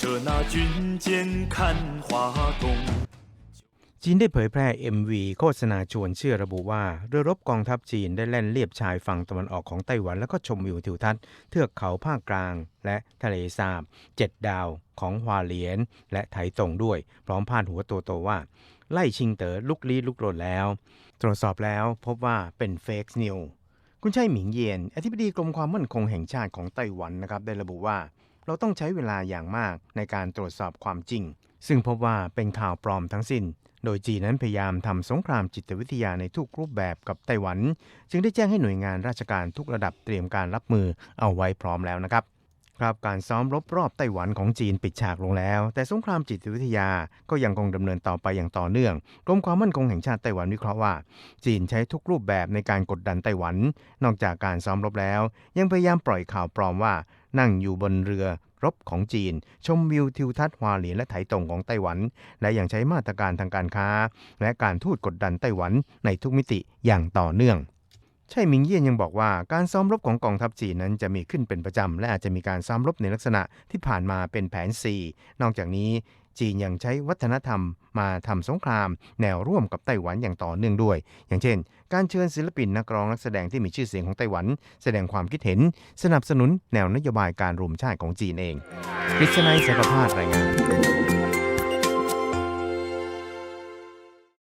着那军舰看华东。 จีนได้เผยแพร่ MV โฆษณาชวนเชื่อระบุว่า เรือรบกองทัพจีนได้แล่นเลียบชายฝั่งตะวันออกของไต้หวัน แล้วก็ชมวิวทิวทัศน์เทือกเขาภาคกลาง และทะเลสาบเจ็ดดาวของฮวาเหลียน และไถตงด้วย พร้อมพาดหัวโตๆว่า ไล่ชิงเต๋อลุกลี้ลุกลนแล้ว ตรวจสอบแล้วพบว่าเป็นเฟกนิวคุณชัยหมิงเยียน อธิบดีกรมความมั่นคงแห่งชาติของไต้หวันนะครับได้ระบุว่า เราต้องใช้เวลาอย่างมากในการตรวจสอบความจริง ซึ่งพบว่าเป็นข่าวปลอมทั้งสิ้น โดยจีนนั้นพยายามทำสงครามจิตวิทยาในทุกรูปแบบกับไต้หวัน จึงได้แจ้งให้หน่วยงานราชการทุกระดับเตรียมการรับมือเอาไว้พร้อมแล้วนะครับครับการซ้อมรบรอบไต้หวันของจีนปิดฉากลงแล้ว แต่สงครามจิตวิทยาก็ยังคงดำเนินต่อไปอย่างต่อเนื่องกรมความมั่นคงแห่งชาติไต้หวันวิเคราะห์ว่า จีนใช้ทุกรูปแบบในการกดดันไต้หวัน นอกจากการซ้อมรบแล้ว ยังพยายามปล่อยข่าวปลอมว่านั่งอยู่บนเรือรบของจีน ชมวิวทิวทัศน์ฮวาเหลียนและไถตงของไต้หวัน และยังใช้มาตรการทางการค้า และการทูตกดดันไต้หวันในทุกมิติอย่างต่อเนื่องใช่มิงเยี่ยนยังบอกว่าการซ้อมรบของกองทัพจีนนั้นจะมีขึ้นเป็นประจำ และอาจจะมีการซ้อมรบในลักษณะที่ผ่านมาเป็นแผน4นอกจากนี้ จีนยังใช้วัฒนธรรมมาทำสงคราม แนวร่วมกับไต้หวันอย่างต่อเนื่องด้วย อย่างเช่น การเชิญศิลปินนักร้องนักแสดงที่มีชื่อเสียงของไต้หวัน แสดงความคิดเห็น สนับสนุนแนวนโยบายการรวมชาติของจีนเองกฤษณัยสัพพาดรายงาน